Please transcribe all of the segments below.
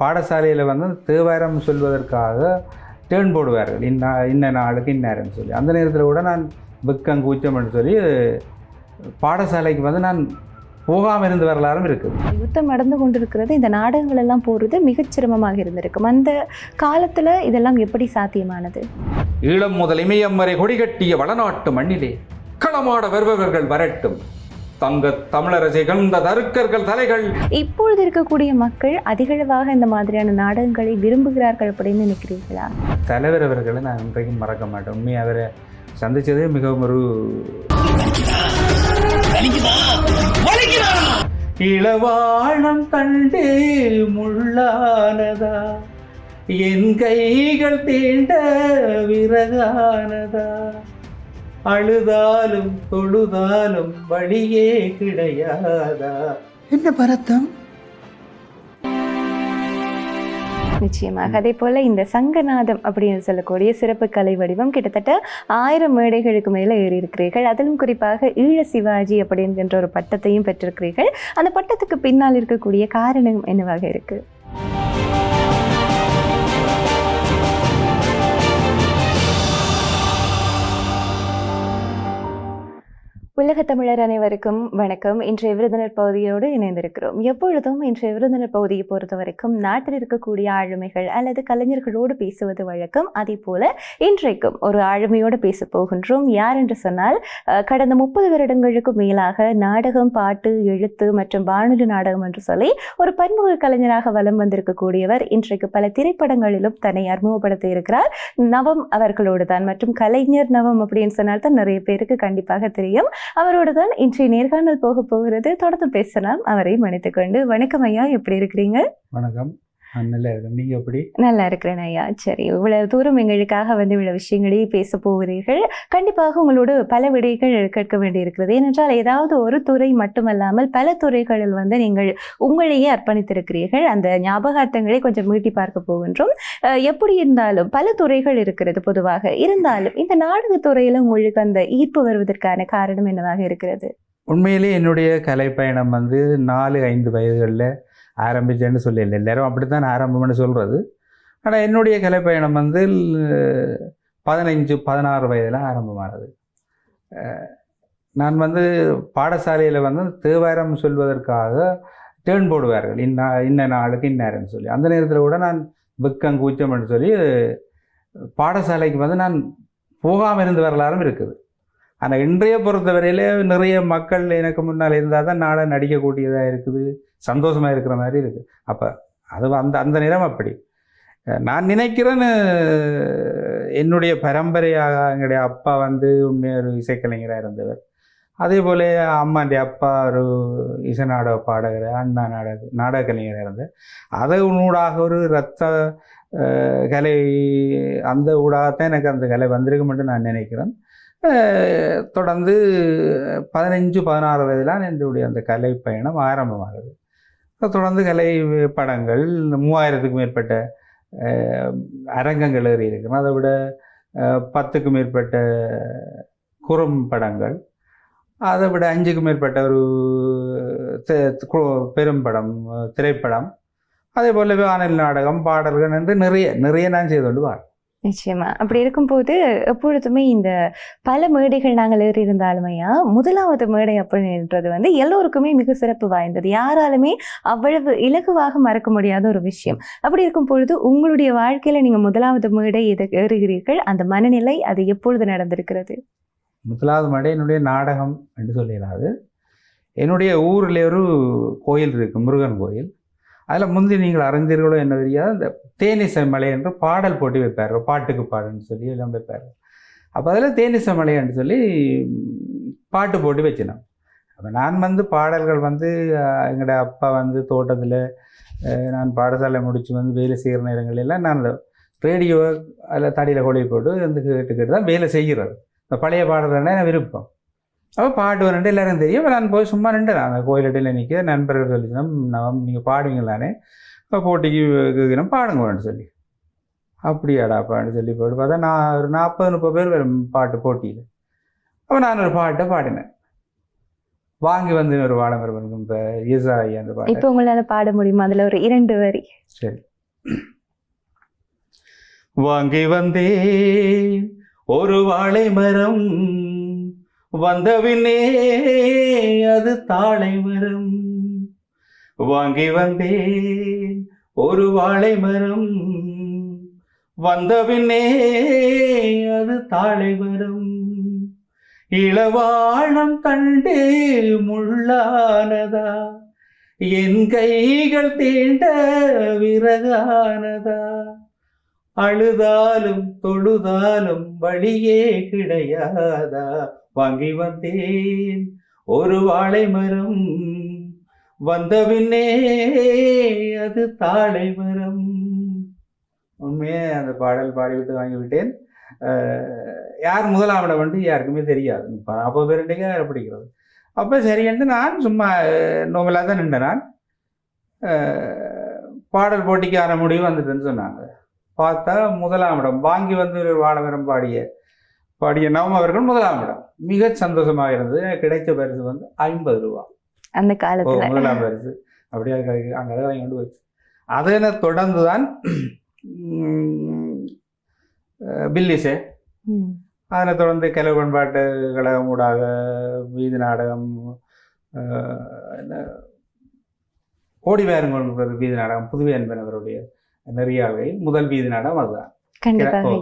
பாடசாலையில் வந்து தேவாரம் சொல்வதற்காக டேர்ன் போடுவார்கள் இன்ன இன்ன நாளுக்கு இந்நேரம்னு சொல்லி. அந்த நேரத்தில் கூட நான் வெக்கம் கூச்சம்னு சொல்லி பாடசாலைக்கு வந்து நான் போகாமல் இருந்து வரலாறும் இருக்குது யுத்தம் நடந்து கொண்டிருக்கிறது. இந்த நாடகங்கள் எல்லாம் போகிறது மிகச் சிரமமாக இருந்திருக்கும். அந்த காலத்துல இதெல்லாம் எப்படி சாத்தியமானது? ஈழம் முதல் இமயம் வரை கொடிகட்டிய வளநாட்டு மண்ணிலே களமாட வருபவர்கள் வரட்டும். தங்க தமிழரசை கண்ட தருக்கர்கள் தலைகள். இப்பொழுது இருக்கக்கூடிய மக்கள் அதிகளவாக இந்த மாதிரியான நாடகங்களை விரும்புகிறார்கள் அப்படின்னு நினைக்கிறீர்களா? தலைவர் அவர்களை நான் இன்றைக்கும் மறக்க மாட்டேன். உண்மை அவரை சந்திச்சதே மிகவும் ஒரு இளவாழம் கண்டு முள்ளானதா? என் கைகள் தீண்ட விறகானதா? அழுதாலும் தொழுதாலும் வழியே கிடையாதா? என்ன பரத்தம்? நிச்சயமாக. அதே போல இந்த சங்கநாதம் அப்படின்னு சொல்லக்கூடிய சிறப்பு கலை வடிவம் கிட்டத்தட்ட ஆயிரம் மேடைகளுக்கு மேலே ஏறி இருக்கிறீர்கள் அதிலும் குறிப்பாக ஈழ சிவாஜி அப்படிங்கிற ஒரு பட்டத்தையும் பெற்றிருக்கிறீர்கள். அந்த பட்டத்துக்கு பின்னால் இருக்கக்கூடிய காரணம் என்னவாக இருக்கு? உலக தமிழர் அனைவருக்கும் வணக்கம். இன்றைய விருந்தினர் பகுதியோடு இணைந்திருக்கிறோம். எப்பொழுதும் இன்றைய விருந்தினர் பகுதியை பொறுத்த வரைக்கும் நாட்டில் இருக்கக்கூடிய ஆளுமைகள் அல்லது கலைஞர்களோடு பேசுவது வழக்கம். அதே போல இன்றைக்கும் ஒரு ஆளுமையோடு பேச போகின்றோம். யார் என்று சொன்னால் கடந்த முப்பது வருடங்களுக்கு மேலாக நாடகம் பாட்டு எழுத்து மற்றும் வானொலி நாடகம் என்று சொல்லி ஒரு பன்முக கலைஞராக வலம் வந்திருக்கக்கூடியவர் இன்றைக்கு பல திரைப்படங்களிலும் தன்னை அறிமுகப்படுத்தி இருக்கிறார். நவம் அவர்களோடு தான். மற்றும் கலைஞர் நவம் அப்படின்னு சொன்னால் தான் நிறைய பேருக்கு கண்டிப்பாக தெரியும். அவரோடு தான் இன்றைய நேர்காணல் போக போகிறது. தொடர்ந்து பேசலாம். அவரை மன்னித்துக்கொண்டு. வணக்கம் ஐயா எப்படி இருக்கிறீங்க? வணக்கம். நல்லா நீங்கள் எப்படி? நல்லா இருக்கிறேன் ஐயா. சரி இவ்வளவு தூரம் எங்களுக்காக வந்து இவ்வளவு விஷயங்களை பேச போகிறீர்கள். கண்டிப்பாக உங்களோடு பல விடைகள் கேட்க வேண்டியிருக்கிறது. ஏனென்றால் ஏதாவது ஒரு துறை மட்டுமல்லாமல் பல துறைகளில் வந்து நீங்கள் உங்களையே அர்ப்பணித்திருக்கிறீர்கள். அந்த ஞாபகார்த்தங்களை கொஞ்சம் மீட்டி பார்க்க போகின்றோம். எப்படி இருந்தாலும் பல துறைகள் இருக்கிறது பொதுவாக. இருந்தாலும் இந்த நாடகத் துறையில உங்களுக்கு அந்த ஈர்ப்பு வருவதற்கான காரணம் என்னவாக இருக்கிறது? உண்மையிலே என்னுடைய கலை பயணம் வந்து நாலு ஐந்து வயதுகளில் ஆரம்பிச்சேன்னு சொல்லல எல்லாரும் அப்படித்தான் ஆரம்பம்னு சொல்கிறது ஆனால் என்னுடைய கலைப்பயணம் வந்து பதினஞ்சு பதினைஞ்சு பதினாறு வயதில் ஆரம்பமானது. நான் வந்து பாடசாலையில் வந்து தேவாரம் சொல்வதற்காக டேர்ன் போடுவார்கள். இன்ன இன்ன நாளுக்கு இந்நேரம்னு சொல்லி. அந்த நேரத்தில் கூட நான் வெக்கம் கூச்சம்னு சொல்லி பாடசாலைக்கு வந்து நான் போகாமல் இருந்து வரலாறும் இருக்குது. ஆனால் இன்றைய பொறுத்தவரையில் நிறைய மக்கள் எனக்கு முன்னால் இருந்தால் தான் நாளை நடிக்கக்கூடியதாக இருக்குது. சந்தோஷமாக இருக்கிற மாதிரி இருக்குது அப்போ அது அந்த அந்த நிறம் அப்படி. நான் நினைக்கிறேன்னு என்னுடைய பரம்பரையாக எங்களுடைய அப்பா வந்து உண்மையாக ஒரு இசைக்கலைஞராக இருந்தவர். அதே போல் அம்மாண்டைய அப்பா ஒரு இசை நாடக பாடகர் அண்ணா நாடக நாடக கலைஞராக இருந்தார் அதை ஊடாக ஒரு ரத்த கலை அந்த ஊடாகத்தான் எனக்கு அந்த கலை வந்திருக்குமென்று நான் நினைக்கிறேன். தொடர்ந்து பதினஞ்சு பதினாறு வயதில் என்னுடைய அந்த கலை பயணம் ஆரம்பமாகுது தொடர்ந்து கலை படங்கள் மூவாயிரத்துக்கும் மேற்பட்ட அரங்கங்கள் ஏறி இருக்கணும் அதை விட பத்துக்கும் மேற்பட்ட குறும் படங்கள். அதை விட அஞ்சுக்கும் மேற்பட்ட ஒரு பெரும் படம் பெரும்படம் திரைப்படம். அதே போலவே வானல் நாடகம் பாடல்கள் என்று நிறைய நிறைய நான் செய்து கொண்டு வரேன். நிச்சயமா. அப்படி இருக்கும்போது எப்பொழுதுமே இந்த பல மேடைகள் நாங்கள் ஏறி இருந்தாலுமையா முதலாவது மேடை அப்படின்றது வந்து எல்லோருக்குமே மிக சிறப்பு வாய்ந்தது. யாராலுமே அவ்வளவு இலகுவாக மறக்க முடியாத ஒரு விஷயம். அப்படி இருக்கும் பொழுது உங்களுடைய வாழ்க்கையில நீங்க முதலாவது மேடை இதை ஏறுகிறீர்கள்? அந்த மனநிலை அது எப்பொழுது நடந்திருக்கிறது? முதலாவது மேடை என்னுடைய நாடகம் என்று சொல்லிடாது என்னுடைய ஊரில் ஒரு கோயில் இருக்குது முருகன் கோயில். அதில் முந்தி நீங்கள் அறிந்தீர்களோ என்ன தெரியாது இந்த தேனிசை மலை என்று பாடல் போட்டி வைப்பார். பாட்டுக்கு பாடுன்னு சொல்லி எல்லாம் வைப்பார். அப்போ அதில் தேனிசை மலைன்னு சொல்லி பாட்டு போட்டி வச்சினோம். அப்போ நான் வந்து பாடல்கள் வந்து எங்களோட அப்பா வந்து தோட்டத்தில் நான் பாடசாலை முடித்து வந்து வேலை செய்கிற நேரங்களெல்லாம் நான் ரேடியோ அதில் தடியில் கொழி போட்டு வந்து கேட்டு கேட்டு தான் வேலை செய்கிறது. இந்த பழைய பாடல்கள்னா எனக்கு விருப்பம்? அப்போ பாடுவேன்ட்டு எல்லாரும் தெரியும். நான் போய் சும்மா நின்று அந்த கோயிலடியில் நிற்க நண்பர்கள் சொல்லிச்சுனா நான் நீங்கள் பாடுவீங்களானே இப்போ போட்டிக்கு கேட்குறேன் பாடுங்கன்னு சொல்லி. அப்படியாடாப்பான்னு சொல்லி போட்டு பார்த்தா நான் ஒரு நாற்பது முப்பது பேர் வரும் பாட்டு போட்டியில். அப்போ நான் ஒரு பாட்டை பாடினேன். வாங்கி வந்து ஒரு வாழமரம் இந்த ஈசா ஐயா அந்த பாட்டு. இப்போ உங்களால பாட முடியுமா? அதுல ஒரு இரண்டு வரி. சரி. வாங்கி வந்தேன். ஒரு வாழை மரம் வந்தவினே அது தாளை மரம். வாங்கி வந்தேன் ஒரு வாழை மரம். வந்தவினே அது தாழை மரம். இளவாழம் தண்டு முள்ளானதா? என் கைகள் தீண்ட விறகானதா? அழுதாலும் தொழுதாலும் வழியே கிடையாதா? வாங்கி வந்தேன் ஒரு வாழை மரம் வந்த பின்னே அது தாழை மரம். உண்மையே அந்த பாடல் பாடிவிட்டு வாங்கிவிட்டேன். யார் முதலாமிடம் வந்து யாருக்குமே தெரியாது. அப்போ பேருண்டைக்கு யாரை பிடிக்கிறது? அப்போ சரின்ட்டு நான் சும்மா நோமலாக தான் நின்றேன் நான். பாடல் போட்டிக்கான முடிவு வந்துட்டுன்னு சொன்னாங்க. பார்த்தா முதலாம் இடம். வாங்கி வந்து ஒரு வாழமரம் பாடிய பாடிய நவம் அவர்கள் முதலாம் இடம். மிக சந்தோஷமாக இருந்தது கிடைச்ச பரிசு வந்து ஐம்பது ரூபா. அந்த காலத்துல. முதலாம் பரிசு. அப்படியே அங்கே வாங்கி கொண்டு வச்சு அதனை தொடர்ந்து தான் பில்லிசே. அதனை தொடர்ந்து கலை பண்பாட்டு கழகம் ஊடாக வீதி நாடகம் என்ன ஓடி வேறுங்கிற வீதி நாடகம் புதுவை என்பனவருடைய நெறியாள்கையில் முதல் வீதி நாடகம் அதுதான்.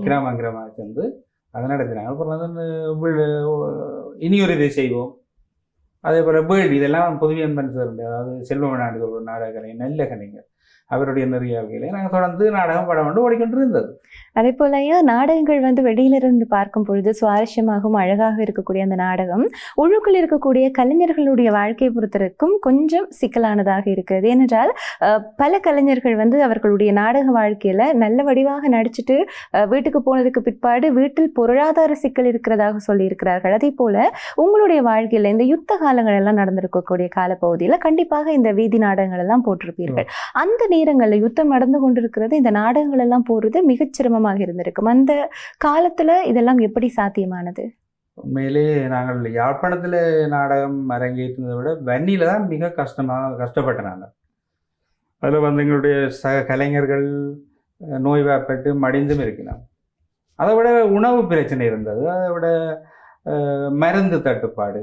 கிராம கிராமமாக சேர்ந்து அதை நடத்தினாங்க. அப்புறம் இனியொரு இதை செய்வோம். அதே போல் வேள்வி இதெல்லாம் புதுவை என்பன் சார் அதாவது செல்வமநாடு ஒரு நாடக கலைஞர் நல்ல கலைஞர். அவருடைய நெறியாள்கையிலே நாங்கள் தொடர்ந்து நாடகம் படம் கொண்டு ஓடிக்கொண்டு இருந்தது அதே போலயே நாடகங்கள் வந்து வெளியிலிருந்து பார்க்கும் பொழுது சுவாரஸ்யமாகவும் அழகாக இருக்கக்கூடிய அந்த நாடகம் உள்ளுக்குள் இருக்கக்கூடிய கலைஞர்களுடைய வாழ்க்கையை பொறுத்தவரைக்கும் கொஞ்சம் சிக்கலானதாக இருக்கிறது ஏனென்றால் பல கலைஞர்கள் வந்து அவர்களுடைய நாடக வாழ்க்கையில நல்ல வடிவாக நடிச்சுட்டு வீட்டுக்கு போனதுக்கு பிற்பாடு வீட்டில் பொருளாதார சிக்கல் இருக்கிறதாக சொல்லியிருக்கிறார்கள். அதே போல உங்களுடைய வாழ்க்கையில இந்த யுத்த காலங்கள் எல்லாம் நடந்திருக்கக்கூடிய காலப்பகுதியில கண்டிப்பாக இந்த வீதி நாடகங்கள் எல்லாம் போட்டிருப்பீர்கள். அந்த நேரங்கள்ல யுத்தம் நடந்து கொண்டிருக்கிறது இந்த நாடகங்கள் எல்லாம் போறது மிகச் சிரமமாக இருந்திருக்கும். அந்த காலத்துல இதெல்லாம் எப்படி சாத்தியமானது? உண்மையிலே நாங்கள் யாழ்ப்பாணத்தில் நாடகம் அரங்கேற்றினதை விட வன்னியில் தான் மிக கஷ்டமாக கஷ்டப்பட்டனாங்க. அதில் வந்து எங்களுடைய சக கலைஞர்கள் நோய்வாய்ப்பட்டு மடிந்தும் இருக்கிறோம் அதை விட உணவு பிரச்சனை இருந்தது. அதை விட மருந்து தட்டுப்பாடு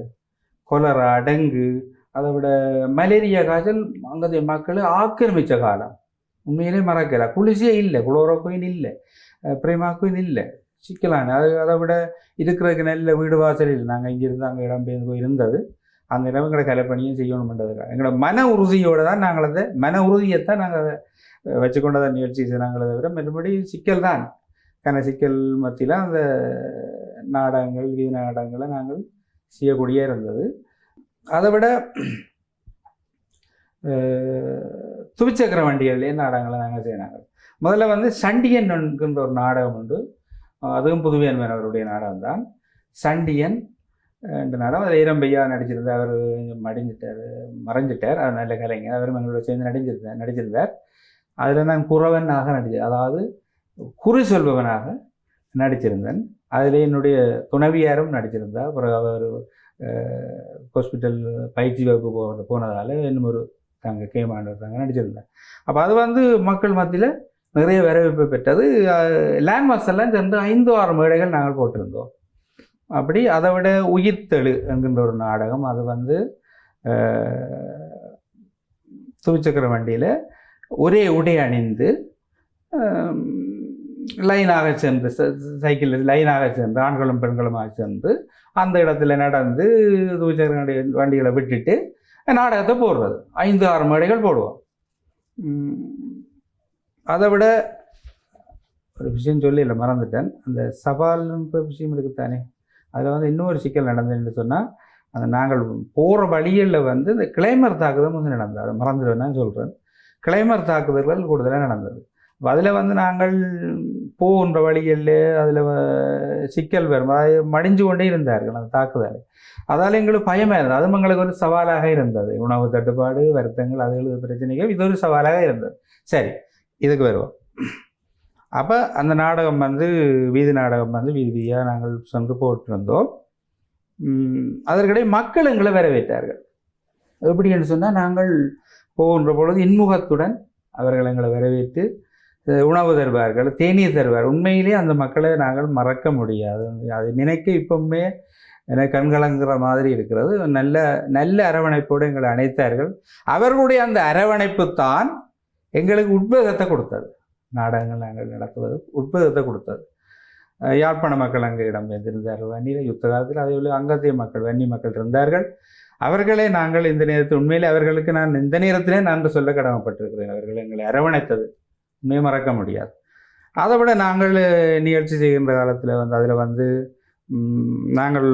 கொலரா டெங்கு அதை விட மலேரியா காய்ச்சல் அங்கதைய மக்கள் ஆக்கிரமித்த காலம். உண்மையிலே மறக்கல. குளிசியே இல்லை. குளோரோக்குயின் இல்லை. பிரேமாக்குயின் இல்லை. சிக்கலான. அது அதை விட இருக்கிறதுக்கு நல்ல வீடு வாசலில் நாங்கள் இங்கிருந்து அங்கே இடம் பெயர்ந்து போய் இருந்தது. அந்த இடம் எங்களை கலைப்பணியும் செய்யணும்ன்றதுக்காக. எங்களோட மன உறுதியோடு தான் நாங்கள் அதை மன உறுதியைத்தான் நாங்கள் அதை வச்சுக்கொண்டதை நிகழ்ச்சி செய்கிறாங்களே தவிர மறுபடி சிக்கல் தான். கன சிக்கல் மத்தியில் அந்த நாடகங்கள் வீதி நாடகங்களை நாங்கள் செய்யக்கூடிய இருந்தது. அதை விட துவிச்சக்கர வண்டிகள்லேயே நாடகங்களை நாங்கள் செய்யினாங்க முதல்ல வந்து சண்டியன் என்கின்ற ஒரு நாடகம் உண்டு. அதுவும் புதுவையன் அவருடைய நாடகம் தான் சண்டியன் இந்த என்ற நாடகம். அதில் ஈரம்பையா நடிச்சிருந்தார் அவர் மடிஞ்சிட்டார் மறைஞ்சிட்டார். அது நல்ல கலைஞர். அவரும் எங்களோட சேர்ந்து நடிஞ்சிருந்தார் நடிச்சிருந்தார். அதில் நான் குறவனாக நடித்தேன் அதாவது குறி சொல்பவனாக நடிச்சிருந்தேன். அதில் என்னுடைய துணைவியாரும் நடிச்சிருந்தார். அப்புறம் அவர் ஹாஸ்பிட்டல் பயிற்சி வகுப்பு போனதால் இன்னும் ஒரு தாங்க கேமாண்டவர் தாங்க நடிச்சிருந்தேன் அப்போ அது வந்து மக்கள் மத்தியில் நிறைய வரவேற்பு பெற்றது. லேண்ட்மார்க்ஸ் எல்லாம் சென்று ஐந்து ஆறு மேடைகள் நாங்கள் போட்டிருந்தோம். அப்படி அதை விட உயிர்த்தெழு என்கின்ற ஒரு நாடகம். அது வந்து துவிச்சக்கர வண்டியில் ஒரே உடை அணிந்து லைனாக சென்று சைக்கிளில் லைனாக சென்று ஆண்களும் பெண்களுமாக சென்று அந்த இடத்துல நடந்து துவிச்சக்கர வண்டி வண்டிகளை விட்டுட்டு நாடகத்தை போடுறது. ஐந்து ஆறு மேடைகள் போடுவோம். அதை விட ஒரு விஷயம் சொல்லி இல்லை மறந்துட்டேன். அந்த சவால்ன்ற விஷயம் இருக்குத்தானே? அதில் வந்து இன்னொரு சிக்கல் நடந்ததுன்னு சொன்னால் அந்த நாங்கள் போகிற வழிகளில் வந்து இந்த கிளைமர் தாக்குதல் வந்து நடந்தது. அதை மறந்துடுவேன் சொல்கிறேன் கிளைமர் தாக்குதல்கள் கூடுதலாக நடந்தது. அதில் வந்து நாங்கள் போகின்ற வழிகளில் அதில் சிக்கல் வரும். அதாவது மடிஞ்சு கொண்டே இருந்தார்கள் அந்த தாக்குதல். அதால் எங்களுக்கு பயமாக இருந்தது. அதுவும் எங்களுக்கு ஒரு சவாலாக இருந்தது. உணவு தட்டுப்பாடு வருத்தங்கள் அதுகளுக்கு பிரச்சனைகள் இது ஒரு சவாலாக இருந்தது. சரி இதுக்கு வருவோம். அப்போ அந்த நாடகம் வந்து வீதி நாடகம் வந்து வீதியாக நாங்கள் சென்று போட்டிருந்தோம். அதற்கிடையே மக்கள் எங்களை வரவேற்றார்கள். எப்படி என்று சொன்னால் நாங்கள் போகின்ற பொழுது இன்முகத்துடன் அவர்கள் எங்களை வரவேற்று உணவு தருவார்கள் தேநீர் தருவார். உண்மையிலேயே அந்த மக்களை நாங்கள் மறக்க முடியாது. அதை நினைக்க இப்பவுமே எனக்கு கண்கலங்குற மாதிரி இருக்கிறது. நல்ல நல்ல அரவணைப்போடு எங்களை அணைத்தார்கள். அவர்களுடைய அந்த அரவணைப்பு தான் எங்களுக்கு உத்வேகத்தை கொடுத்தது. நாடகங்கள் நாங்கள் நடத்துவது உத்வேகத்தை கொடுத்தது. யாழ்ப்பாண மக்கள் அங்கே இடம்பெயர்ந்திருந்தார்கள் வன்னியில் யுத்த காலத்தில் அதே போல அங்கத்திய மக்கள் வன்னி மக்கள் இருந்தார்கள். அவர்களே நாங்கள் இந்த நேரத்தில் உண்மையிலே அவர்களுக்கு நான் இந்த நேரத்திலே நன்றி சொல்ல கடமைப்பட்டிருக்கிறேன். அவர்கள் எங்களை அரவணைத்தது. உண்மையை மறக்க முடியாது. அதை விட நாங்கள் நிகழ்ச்சி செய்கின்ற காலத்தில் வந்து அதில் வந்து நாங்கள்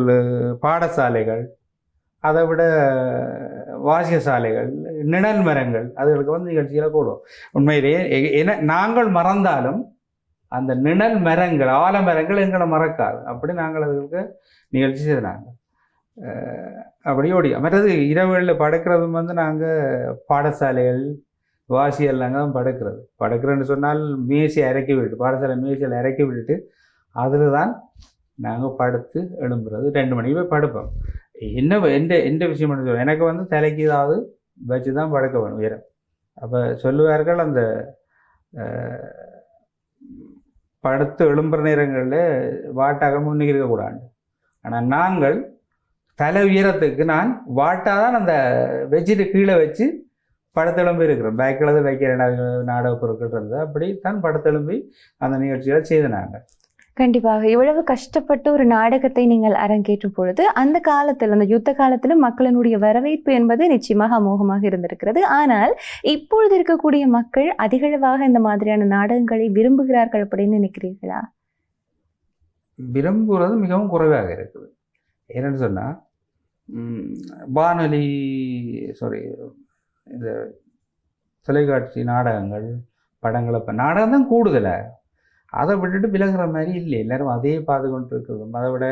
பாடசாலைகள் அதை விட வாசிய சாலைகள் நிழல் மரங்கள் அதுகளுக்கு வந்து நிகழ்ச்சிகளை கூடும் உண்மையிலேயே எ- என நாங்கள் மறந்தாலும் அந்த நிழல் மரங்கள் ஆலமரங்கள் எங்களை மறக்காது. அப்படி நாங்கள் அதுகளுக்கு நிகழ்ச்சி செய்தாங்க. அப்படி ஓடி மற்றது இரவுகளில் படுக்கிறதும் வந்து நாங்கள் பாடசாலைகள் வாசி எல்லாங்க தான் படுக்கிறது. படுக்கிறேன்னு சொன்னால் மேசியை இறக்கி விட்டு பாடசாலை மேசியில் இறக்கி விட்டுட்டு அதில் தான் நாங்கள் படுத்து எழும்புறது. ரெண்டு மணிக்கு போய் படுப்போம். என்ன எந்த எந்த விஷயம் எனக்கு வந்து தலைக்கு ஏதாவது வச்சு தான் படுக்க வேணும் உயரம் அப்போ சொல்லுவார்கள் அந்த படுத்து எழும்புற நேரங்களில் வாட்டாக முன்னுக்கு இருக்கக்கூடாது ஆனால் நாங்கள் தலை உயரத்துக்கு நான் வாட்டாக தான் அந்த வச்சுட்டு கீழே வச்சு படத்தெலும்பி இருக்கிறோம். பேக்கில் தான் வைக்கிற நாடக- நாடக பொருட்கள் இருந்தது. அப்படி தான் படத்தெலும்பி அந்த நிகழ்ச்சிகளை செய்தனாங்க கண்டிப்பாக. இவ்வளவு கஷ்டப்பட்டு ஒரு நாடகத்தை நீங்கள் அரங்கேற்றும் பொழுது அந்த காலத்தில் அந்த யுத்த காலத்தில் மக்களினுடைய வரவேற்பு என்பது நிச்சயமாக அமோகமாக இருந்திருக்கிறது. ஆனால் இப்பொழுது இருக்கக்கூடிய மக்கள் அதிகளவாக இந்த மாதிரியான நாடகங்களை விரும்புகிறார்கள் அப்படின்னு நினைக்கிறீர்களா? விரும்புகிறது மிகவும் குறைவாக இருக்குது. என்னன்னு சொன்னால் வானொலி சாரி இந்த தொலைக்காட்சி நாடகங்கள் படங்களை இப்போ நாடகம் தான் கூடுதலாக அதை விட்டுட்டு விலகிற மாதிரி இல்லை. எல்லாரும் அதே பார்த்து கொண்டு இருக்கிறது அதை விட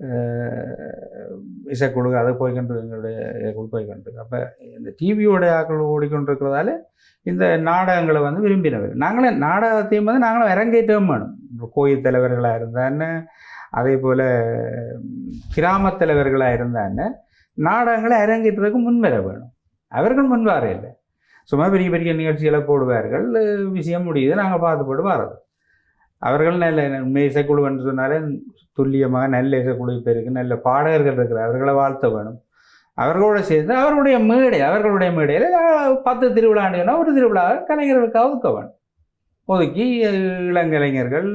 அஹ், இசைக்குழு அதை போய்கொண்டு எங்களுடைய போய் கொண்டு அப்போ இந்த டிவியோட ஆக்கள் ஓடிக்கொண்டு இருக்கிறதால இந்த நாடகங்களை வந்து விரும்பினவர். நாங்களே நாடகத்தையும் வந்து நாங்களும் அரங்கேற்றம் வேணும். கோயில் தலைவர்களாக இருந்தான்னு அதே போல் கிராம தலைவர்களாக இருந்தான்னு நாடகங்களை அரங்கேற்றதுக்கு முன்வர வேணும். அவர்கள் முன்வார இல்லை. சும்மா பெரிய பெரிய நிகழ்ச்சிகளை போடுவார்கள். விஷயம் முடியுது நாங்கள் பார்த்து போட்டு வர்றது. அவர்கள் நல்ல உண்மை இசைக்குழு என்று சொன்னாலே துல்லியமாக நல்ல இசைக்குழு இப்போ இருக்குது நல்ல பாடகர்கள் இருக்கிற அவர்களை வாழ்த்த வேணும். அவர்களோட சேர்ந்து அவர்களுடைய மேடை அவர்களுடைய மேடையில் பத்து திருவிழாண்டுனா ஒரு திருவிழாவை கலைஞர்களுக்காக ஒதுக்க வேணும். ஒதுக்கி இளங்கலைஞர்கள்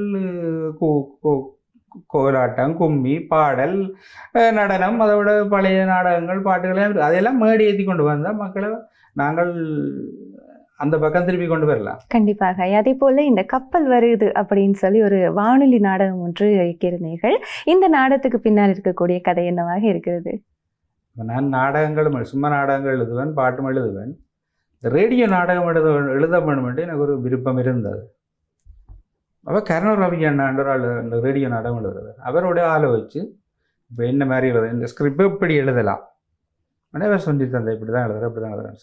கோலாட்டம் கும்மி பாடல் நடனம் அதை விட பழைய நாடகங்கள் பாட்டுகள் அதெல்லாம் அதையெல்லாம் ஏற்றி கொண்டு வந்தால் மக்களை நாங்கள் அந்த பக்கம் திருப்பி கொண்டு வரலாம். கண்டிப்பாக. அதே போல இந்த கப்பல் வருது அப்படின்னு சொல்லி ஒரு வானொலி நாடகம் ஒன்று இயக்கியிருந்தீர்கள். இந்த நாடகத்துக்கு பின்னால் இருக்கக்கூடிய கதை என்னவாக இருக்கிறது? நான் நாடகங்களும் சும்மா நாடகங்கள் எழுதுவேன் பாட்டும் எழுதுவேன். இந்த ரேடியோ நாடகம் எழுத எழுத வேணுமென்று எனக்கு ஒரு விருப்பம் இருந்தது. அப்போ கருணர் ரவி ஆளு அந்த ரேடியோ நாடகம் எழுதுறது அவரோட ஆளை வச்சு இப்போ என்ன மாதிரி எழுத இந்த ஸ்கிரிப்ட் இப்படி எழுதலாம்? அவர் சொல்லி தந்தேன் இப்படி தான் எழுதுறேன் இப்படி தான் எழுதுறேன்.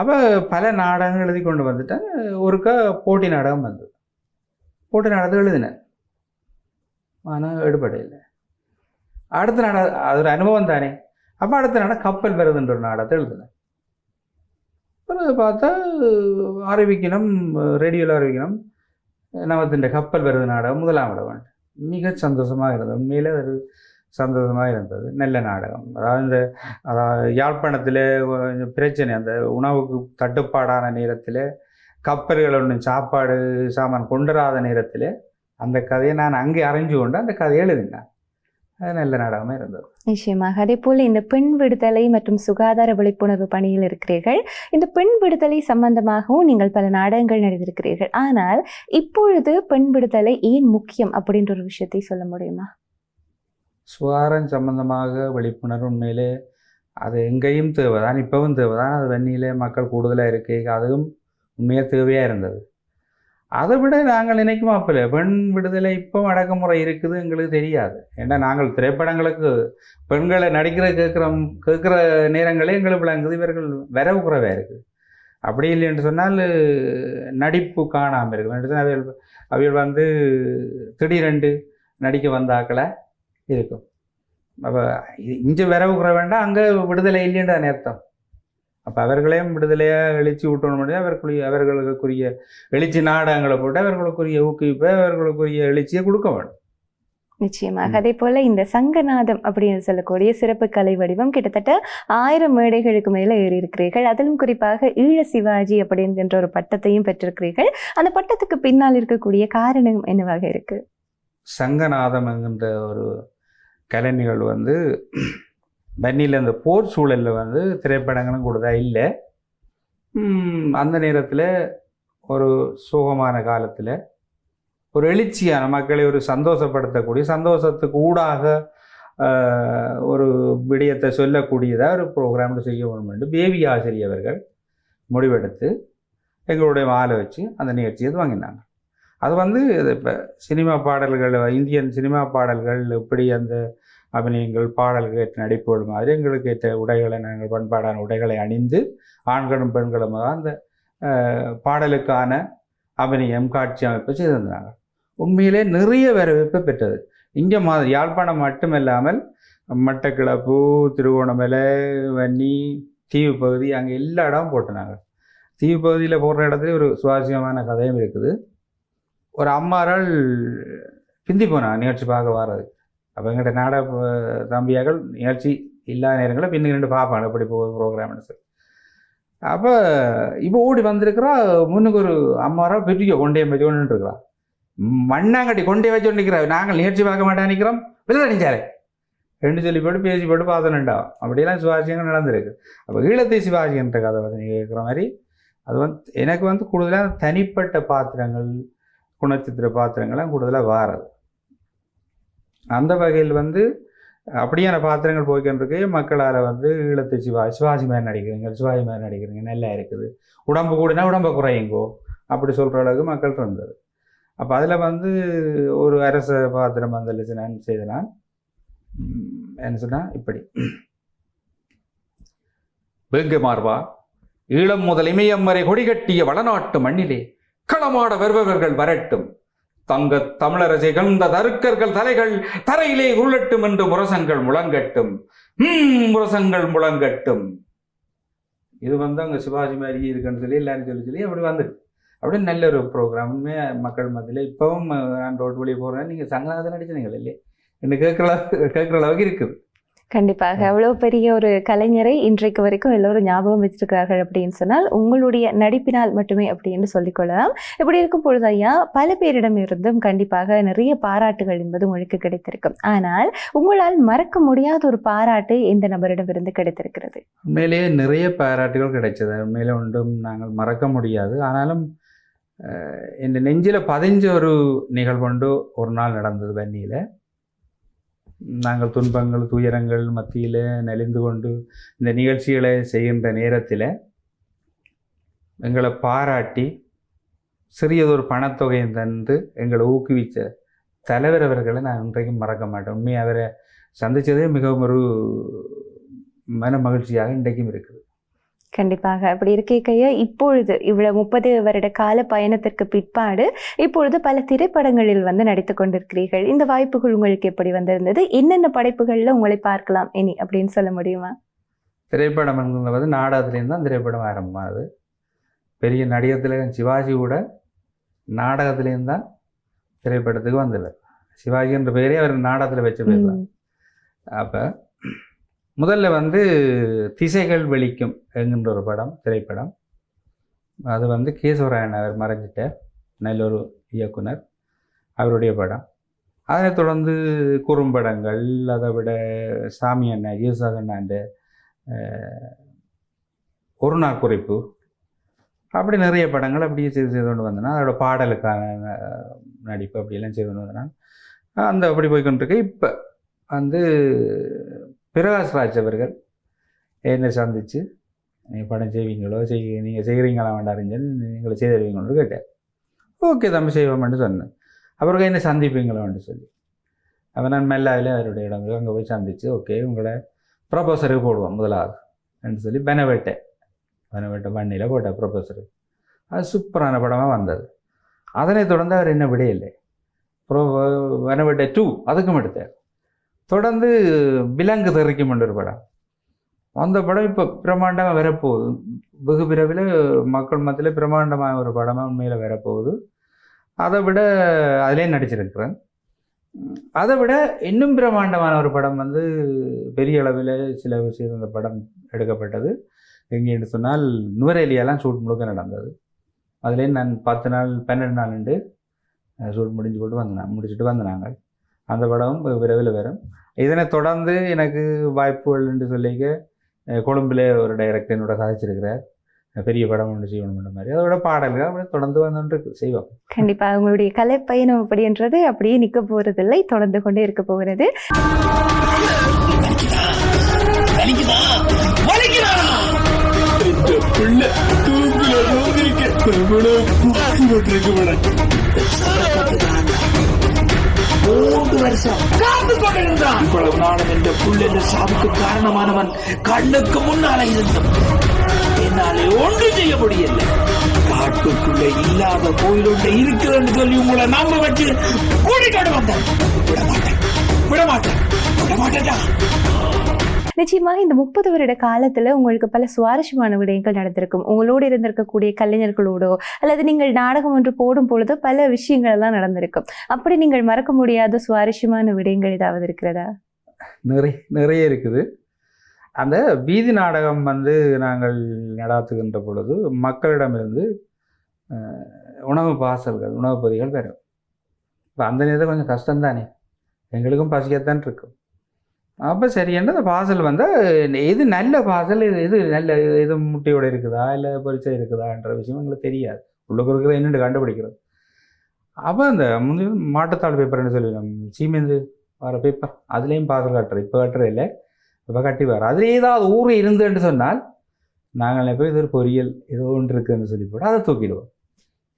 அப்போ பல நாடகங்கள் எழுதி கொண்டு வந்துட்டேன் ஒருக்கா போட்டி நாடகம் வந்தது. போட்டி நாடகம் எழுதினேன். ஆனால் எடுபடையில் அடுத்த நாடகம் அது ஒரு அனுபவம் தானே. அப்போ அடுத்த நாடகம் கப்பல் வருதுன்ற ஒரு நாடகத்தை எழுதினேன். பிறகு பார்த்தா அறிவிக்கணும் ரேடியோவில் அறிவிக்கணும் நமத்தின் கப்பல் வருது நாடகம் முதலாம் இடம். மிக சந்தோஷமாக இருந்தது. உண்மையிலே ஒரு சந்தோஷமாக இருந்தது நல்ல நாடகம். அதாவது இந்த அதாவது யாழ்ப்பாணத்தில் பிரச்சனை அந்த உணவுக்கு தட்டுப்பாடான நேரத்தில் கப்பல்கள் ஒன்றும் சாப்பாடு சாமான் கொண்டுராத நேரத்தில் அந்த கதையை நான் அங்கே அறிஞ்சு கொண்டு அந்த கதையை எழுதினேன். அது நல்ல நாடகமாக இருந்தது. நிச்சயமாக. அதே போல இந்த பெண் விடுதலை மற்றும் சுகாதார விழிப்புணர்வு பணியில் இருக்கிறீர்கள். இந்த பெண் விடுதலை சம்பந்தமாகவும் நீங்கள் பல நாடகங்கள் நடித்திருக்கிறீர்கள். ஆனால் இப்பொழுது பெண் விடுதலை ஏன் முக்கியம் அப்படின்ற ஒரு விஷயத்தை சொல்ல முடியுமா? சுகாரம் சம்பந்தமாக விழிப்புணர்வு உண்மையிலே அது எங்கேயும் தேவைதான் இப்போவும் தேவைதான். அது வெண்ணிலே மக்கள் கூடுதலாக இருக்கு. அதுவும் உண்மையாக தேவையாக இருந்தது. அதை விட நாங்கள் நினைக்கும் அப்பல பெண் விடுதலை இப்போ அடக்குமுறை இருக்குது எங்களுக்கு தெரியாது. ஏன்னா நாங்கள் திரைப்படங்களுக்கு பெண்களை நடிக்கிற கேட்குறோம் கேட்குற நேரங்களே எங்களுக்கு விளங்குது. இவர்கள் வரவு குறைவாக இருக்குது அப்படி இல்லை என்று சொன்னால் நடிப்பு காணாமல் இருக்கும். என்று சொன்னால் அவைகள் அவைகள் வந்து திடீரெண்டு நடிக்க வந்தாக்களை இருக்கும். அப்போ இங்கே விரவுக்குற வேண்டாம் அங்கே விடுதலை இல்லைன்னு தானே அர்த்தம். அப்போ அவர்களையும் விடுதலையாக எழுச்சி விட்டணும் முடியாது அவர்களுடைய அவர்களுக்குரிய எழுச்சி நாடகங்களை போட்டு அவர்களுக்குரிய ஊக்குவிப்பை அவர்களுக்குரிய எழுச்சியை கொடுக்க வேண்டும். நிச்சயமாக. அதே போல இந்த சங்கநாதம் அப்படின்னு சொல்லக்கூடிய சிறப்பு கலை வடிவம் கிட்டத்தட்ட ஆயிரம் மேடைகளுக்கு மேல ஏறி இருக்கிறீர்கள் அதிலும் குறிப்பாக ஈழ சிவாஜி அப்படின்ற ஒரு பட்டத்தையும் பெற்றிருக்கிறீர்கள். அந்த பட்டத்துக்கு பின்னால் இருக்கக்கூடிய காரணம் என்னவாக இருக்கு? சங்கநாதம் என்கின்ற ஒரு கலைஞர்கள் வந்து பன்னியில் இந்த போர் சூழலில் வந்து திரைப்படங்களும் கூடதா இல்லை. அந்த நேரத்தில் ஒரு சோகமான காலத்தில் ஒரு எழுச்சியான மக்களை ஒரு சந்தோஷப்படுத்தக்கூடிய சந்தோஷத்துக்கு ஊடாக ஒரு விடயத்தை சொல்லக்கூடியதாக ஒரு ப்ரோக்ராம்னு செய்ய வேணும் என்று பேபி ஆசிரியர்கள் முடிவெடுத்து எங்களுடைய மாலை வச்சு அந்த நிகழ்ச்சியை வாங்கினாங்க அது வந்து இப்போ சினிமா பாடல்கள் இந்தியன் சினிமா பாடல்கள் எப்படி அந்த அபிநயங்கள் பாடல்கள் ஏற்ற நடிப்புகள் மாதிரி எங்களுக்கு ஏற்ற உடைகளை நாங்கள் பண்பாடான உடைகளை அணிந்து ஆண்களும் பெண்களுமாக அந்த பாடலுக்கான அபிநயம் காட்சி அமைப்பு செய்திருந்தாங்க உண்மையிலே நிறைய வரவேற்பு பெற்றது. இங்கே மாதிரி யாழ்ப்பாணம் மட்டுமில்லாமல் மட்டக்கிளப்பு திருவோணமலை வன்னி தீவு பகுதி அங்கே எல்லா இடமும் போட்டுனாங்க தீவு பகுதியில் போடுற இடத்துல ஒரு சுவாரஸ்யமான கதையும் இருக்குது. ஒரு அம்மாரால் பிந்தி போனான் நிகழ்ச்சி பார்க்க வர்றது அப்போ எங்கிட்ட நாடக தம்பியாக்கள் தம்பியார்கள் நிகழ்ச்சி இல்லாத நேரங்களில் பின்னு ரெண்டு பார்ப்பாங்க எப்படி போகுது ப்ரோக்ராம்னு சொல்லி. அப்போ இப்போ ஓடி வந்திருக்கிறா முன்னுக்கு ஒரு அம்மாரா பெரிய கொண்டையை வச்சு கொண்டு இருக்கிறா மண்ணாங்கட்டி கொண்டே வச்சு நிற்கிறா நாங்கள் நிகழ்ச்சி பார்க்க மாட்டேன் நிற்கிறோம் வெளில நினைச்சாரு ரெண்டு சொல்லி போட்டு பேசி போட்டு பார்த்தனுண்டா அப்படியெல்லாம் சுவாரஸ்யங்கள் நடந்திருக்கு. அப்போ ஈழத்தை சிவாஜின்ற கதை வந்து நீங்கள் கேட்குற மாதிரி அது வந்து எனக்கு வந்து கூடுதலாக தனிப்பட்ட பாத்திரங்கள் குணச்சித்திர பாத்திரங்கள்லாம் கூடுதலாக வாரது. அந்த வகையில் வந்து அப்படியான பாத்திரங்கள் போய்கின்றிருக்கு மக்களால் வந்து ஈழத்து சிவா சிவாஜி மாதிரி நடிக்கிறீங்க சிவாஜி மாதிரி நடிக்கிறீங்க நல்லா இருக்குது. உடம்பு கூடினா உடம்பை குறையுங்கோ அப்படி சொல்கிற அளவுக்கு மக்கள் இருந்தது. அப்போ அதில் வந்து ஒரு அரச பாத்திரம் வந்துச்சு நான் செய்தனா என்ன சொன்னால் இப்படி. வேங்க மார்பா ஈழம் முதல் இமயம் வரை கொடிகட்டிய வளநாட்டு மண்ணிலே களமாட வருபவர்கள் வரட்டும். தங்க தமிழரசை கலந்த தருக்கர்கள் தலைகள் தரையிலே உருளட்டும் என்று முரசங்கள் முழங்கட்டும். முரசங்கள் முழங்கட்டும். இது வந்து அங்கே சிவாஜி மாதிரி இருக்குன்னு சொல்லி எல்லாரும் சொல்லி சொல்லி அப்படி வந்து அப்படி நல்ல ஒரு ப்ரோக்ராமுமே மக்கள் மத்தியில் இப்போவும் நான் ரோட்டு வழியே போகிறேன் நீங்கள் சங்கநாதன் நடிச்சீங்களே இல்லையே? என்ன கேட்குற கேட்குற அளவுக்கு இருக்குது. கண்டிப்பாக. அவ்வளவு பெரிய ஒரு கலைஞரை இன்றைக்கு வரைக்கும் எல்லோரும் ஞாபகம் வச்சிருக்கிறார்கள் அப்படின்னு சொன்னால் உங்களுடைய நடிப்பினால் மட்டுமே அப்படின்னு சொல்லிக்கொள்ளலாம் இப்படி இருக்கும் பொழுது ஐயா பல பேரிடம் இருந்தும் கண்டிப்பாக நிறைய பாராட்டுகள் என்பது உங்களுக்கு கிடைத்திருக்கும். ஆனால் உங்களால் மறக்க முடியாத ஒரு பாராட்டு எந்த நபரிடமிருந்து கிடைத்திருக்கிறது? உண்மையிலேயே நிறைய பாராட்டுகள் கிடைச்சது. உண்மையிலே ஒன்றும் நாங்கள் மறக்க முடியாது. ஆனாலும் என் நெஞ்சில் பதிஞ்ச ஒரு நிகழ்வுண்டு ஒரு நாள் நடந்தது வன்னியில். நாங்கள் துன்பங்கள் துயரங்கள் மத்தியில் நெளிந்து கொண்டு இந்த நிகழ்ச்சிகளை செய்கின்ற நேரத்தில் எங்களை பாராட்டி சிறியதொரு பணத்தொகையை தந்து எங்களை ஊக்குவித்த தலைவர் அவர்களை நான் இன்றைக்கும் மறக்க மாட்டேன். உண்மையை அவரை சந்தித்ததே மிகவும் ஒரு மன மகிழ்ச்சியாக இன்றைக்கும் இருக்குது. கண்டிப்பாக. அப்படி இருக்கைய இப்பொழுது இவ்வளவு முப்பது வருட கால பயணத்திற்கு பிற்பாடு இப்பொழுது பல திரைப்படங்களில் வந்து நடித்து கொண்டிருக்கிறீர்கள். இந்த வாய்ப்புகள் உங்களுக்கு எப்படி வந்திருந்தது? என்னென்ன படைப்புகள்ல உங்களை பார்க்கலாம் இனி அப்படின்னு சொல்ல முடியுமா? திரைப்படம் வந்து நாடகத்துலேருந்து தான் திரைப்படம் ஆரம்பமாகுது பெரிய நடிகர் திலகம் சிவாஜி கூட நாடகத்துலேருந்து தான் திரைப்படத்துக்கு வந்தது. சிவாஜின்ற பேரே அவர் நாடகத்தில் வச்ச பேர் தான். அப்போ முதல்ல வந்து திசைகள் வெளிக்கும் என்கின்ற ஒரு படம் திரைப்படம். அது வந்து கேசவராயன் அவர் மறைஞ்சிட்ட நல்லொரு இயக்குனர் அவருடைய படம். அதனைத் தொடர்ந்து குறும்படங்கள் அதை விட சாமி அண்ணன் யூசக் ஒரு நாள் குறைப்பு. அப்படி நிறைய படங்கள் அப்படியே செய்து செய்து கொண்டு வந்தேன்னா அதோட பாடலுக்கான நடிப்பு அப்படியெல்லாம் செய்து கொண்டு வந்தேன். அந்த அப்படி போய்கொண்டிருக்கு இப்போ வந்து பிரகாஷ் ராஜ் அவர்கள் என்னை சந்தித்து நீங்கள் படம் செய்வீங்களோ? செய் நீங்கள் செய்கிறீங்களா வேண்டாருங்க நீங்களை செய்திருவீங்களோ தருவீங்களோன்னு கேட்டார் ஓகே தம்பி செய்வோம்னு சொன்னேன். அப்புறம் என்னை சந்திப்பீங்களான்னு சொல்லி. அப்போ நான் மெல்லாவில் அவருடைய இடம் அங்கே போய் சந்தித்து ஓகே உங்களை ப்ரொபோசருக்கு போடுவோம் முதலாவது அப்படின்னு சொல்லி பெனவெட்டை பெனவெட்டை வண்டியில் போட்டேன் ப்ரொபோசரு அது சூப்பரான படமாக வந்தது. அதனைத் தொடர்ந்து அவர் என்ன விடையில்லை. ப்ரோ வெனவெட்டை டூ அதுக்கும் எடுத்தார். தொடர்ந்து விலங்கு தெரிக்கும் ஒரு படம். அந்த படம் இப்போ பிரம்மாண்டமாக வரப்போகுது. வெகு விரைவில் மக்கள் மத்தியில் பிரம்மாண்டமான ஒரு படமாக உண்மையில் வரப்போகுது. அதை விட அதிலே நடிச்சிருக்கிறேன். அதை விட இன்னும் பிரம்மாண்டமான ஒரு படம் வந்து பெரிய அளவில் சில விஷயம் இந்த படம் எடுக்கப்பட்டது. எங்கேன்னு சொன்னால் நுவரேலியெல்லாம் ஷூட் முழுக்க நடந்தது. அதுலேயே நான் பத்து நாள் பன்னெண்டு நாள் உண்டு ஷூட் முடிஞ்சு போட்டு வந்தேன். முடிச்சுட்டு வந்தேன் நாங்கள். அந்த படம் வெகு விரைவில் வரும். இதனை தொடர்ந்து எனக்கு வாய்ப்புகள் என்று சொல்லிக்க கொழும்புல ஒரு டைரக்டர் என்னோட கதைச்சிருக்கிறார் பெரிய படம் ஒன்று செய்யணும்ன்ற மாதிரி. அதோட பாடல்கள் அப்படியே தொடர்ந்து வந்துட்டு செய்வோம். கண்டிப்பா உங்களுடைய கலை பயணம் அப்படின்றது அப்படியே நிக்க போறதில்லை தொடர்ந்து கொண்டே இருக்க போகிறது. வலிக்குதா? வலிக்குதா? இந்த பிள்ளை மூன்று வருஷம். காத்து கொண்டிருந்தான். இவ்வளவு நாளும் இந்த புள்ள சாவுக்கு காரணமானவன் கண்ணுக்கு முன்னால இருந்தும் என்னாலே ஒன்றும் செய்ய முடியல. காட்டுக்குள்ள இல்லாத கோயில் ஒன்று இருக்கிறன்னு சொல்லி உங்களை நம்ப வச்சு கூட்டிக்கொண்டு வந்தேன். விட விடமாட்டேன். விடமாட்டேன்டா. நிச்சயமாக இந்த முப்பது வருட காலத்தில் உங்களுக்கு பல சுவாரஸ்யமான விடயங்கள் நடந்திருக்கும். உங்களோடு இருந்திருக்கக்கூடிய கலைஞர்களோடோ அல்லது நீங்கள் நாடகம் ஒன்று போடும் பொழுதோ பல விஷயங்கள் எல்லாம் நடந்திருக்கும். அப்படி நீங்கள் மறக்க முடியாத சுவாரஸ்யமான விடயங்கள் ஏதாவது இருக்கிறதா? நிறைய நிறைய இருக்குது. அந்த வீதி நாடகம் வந்து நாங்கள் நடாத்துகின்ற பொழுது மக்களிடமிருந்து உணவு பார்சல்கள் உணவு பொதிகள் பெறும். இப்போ அந்த நேரத்தில் கொஞ்சம் கஷ்டம்தானே? எங்களுக்கும் பசிக்கத்தான் இருக்கும். அப்போ சரியென்று அந்த பார்சல் வந்து எது நல்ல பார்சல் இது இது நல்ல இது முட்டையோடு இருக்குதா இல்லை பொரிச்சா இருக்குதான்ற விஷயம் எங்களுக்கு தெரியாது. உள்ளுக்கு இருக்கிறது என்னென்னு கண்டுபிடிக்கிறது. அப்போ அந்த முந்தைய மாட்டுத்தாள் பேப்பர்னு சொல்லுவோம் சீமெந்து வர பேப்பர் அதுலேயும் பார்சல் கட்டுறது. இப்போ கட்டுறது இல்லை. இப்போ கட்டி வர அதில் ஏதாவது ஊர் இருந்துன்னு சொன்னால் நாங்கள் போய் இது ஒரு பொரியல் ஏதோ ஒன்று இருக்குதுன்னு சொல்லி போட்டு அதை தூக்கிடுவோம்.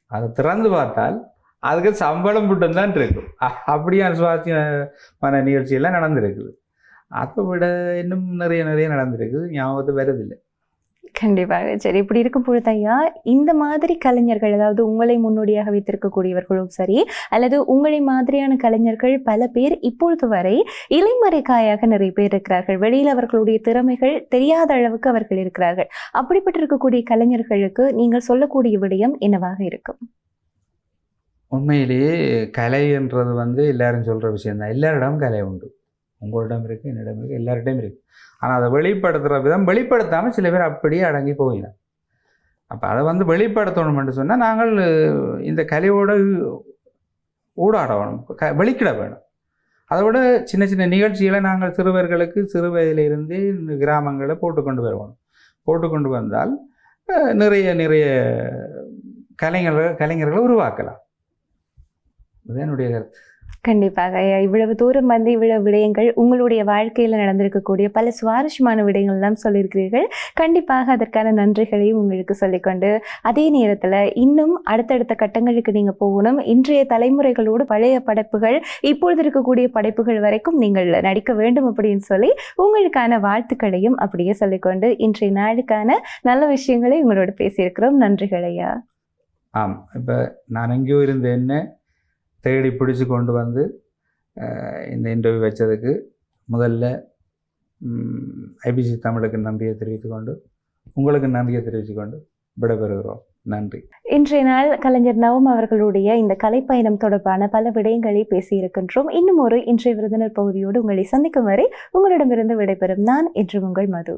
அதை திறந்து பார்த்தால் அதுக்கு சம்பளம் மட்டும்தான் இருக்கும். அ- அப்படியான சுவாரஸ்யமான நிகழ்ச்சியெல்லாம் நடந்திருக்குது. அதை விட இன்னும் நிறைய நிறைய நடந்திருக்குது ஞாபகத்து வருதில்லை கண்டிப்பாக. சரி இப்படி இருக்கும் பொழுது ஐயா இந்த மாதிரி கலைஞர்கள் அதாவது உங்களை முன்னோடியாக வைத்திருக்கக்கூடியவர்களும் சரி அல்லது உங்களை மாதிரியான கலைஞர்கள் பல பேர் இப்பொழுது வரை இலைமறைக்காயாக நிறைய பேர் இருக்கிறார்கள். வெளியில் அவர்களுடைய திறமைகள் தெரியாத அளவுக்கு அவர்கள் இருக்கிறார்கள். அப்படிப்பட்டு இருக்கக்கூடிய கலைஞர்களுக்கு நீங்கள் சொல்லக்கூடிய விடயம் என்னவாக இருக்கும்? உண்மையிலேயே கலைன்றது வந்து எல்லாரும் சொல்கிற விஷயம்தான். எல்லாரிடமும் கலை உண்டு. உங்களிடம் இருக்குது என்னிடம் இருக்குது எல்லார்கிட்டையும் இருக்குது ஆனால் அதை வெளிப்படுத்துகிற விதம் வெளிப்படுத்தாமல் சில பேர் அப்படியே அடங்கி போயிடும் அப்போ அதை வந்து வெளிப்படுத்தணும்னு சொன்னால் நாங்கள் இந்த கலையோட ஊடாட வேணும் க வெளிக்கிட வேணும். அதை விட சின்ன சின்ன நிகழ்ச்சிகளை நாங்கள் சிறுவர்களுக்கு சிறு வயதிலிருந்தே இந்த கிராமங்களை போட்டுக்கொண்டு வருவோம். போட்டுக்கொண்டு வந்தால் நிறைய நிறைய கலைஞர்கள் கலைஞர்களை உருவாக்கலாம். இது என்னுடைய கருத்து. கண்டிப்பாக. ஐயா இவ்வளவு தூரம் வந்து இவ்வளவு விடயங்கள் உங்களுடைய வாழ்க்கையில் நடந்திருக்கக்கூடிய பல சுவாரஸ்யமான விடயங்கள் எல்லாம் சொல்லியிருக்கிறீர்கள். கண்டிப்பாக அதற்கான நன்றிகளையும் உங்களுக்கு சொல்லிக்கொண்டு அதே நேரத்தில் இன்னும் அடுத்தடுத்த கட்டங்களுக்கு நீங்கள் போகணும். இன்றைய தலைமுறைகளோடு பழைய படைப்புகள் இப்பொழுது இருக்கக்கூடிய படைப்புகள் வரைக்கும் நீங்கள் நடிக்க வேண்டும் அப்படின்னு சொல்லி உங்களுக்கான வாழ்த்துக்களையும் அப்படியே சொல்லிக்கொண்டு இன்றைய நாளுக்கான நல்ல விஷயங்களை உங்களோட பேசியிருக்கிறோம். நன்றிகள் ஐயா. ஆம் இப்போ நான் எங்கேயோ இருந்த என்ன தேடி பிடிச்சு கொண்டு வந்து இந்த இன்டர்வியூ வச்சதுக்கு முதல்ல ஐபிசி தமிழுக்கு நன்றியை தெரிவித்துக்கொண்டு உங்களுக்கு நன்றியை தெரிவித்துக்கொண்டு விடைபெறுகிறோம். நன்றி. இன்றைய நாள் கலைஞர் நவம் அவர்களுடைய இந்த கலைப்பயணம் தொடர்பான பல விடயங்களை பேசியிருக்கின்றோம். இன்னும் ஒரு இன்றைய விருந்தினர் பகுதியோடு உங்களை சந்திக்கும் வரை உங்களிடமிருந்து விடைபெறும் நான் என்று உங்கள் மது.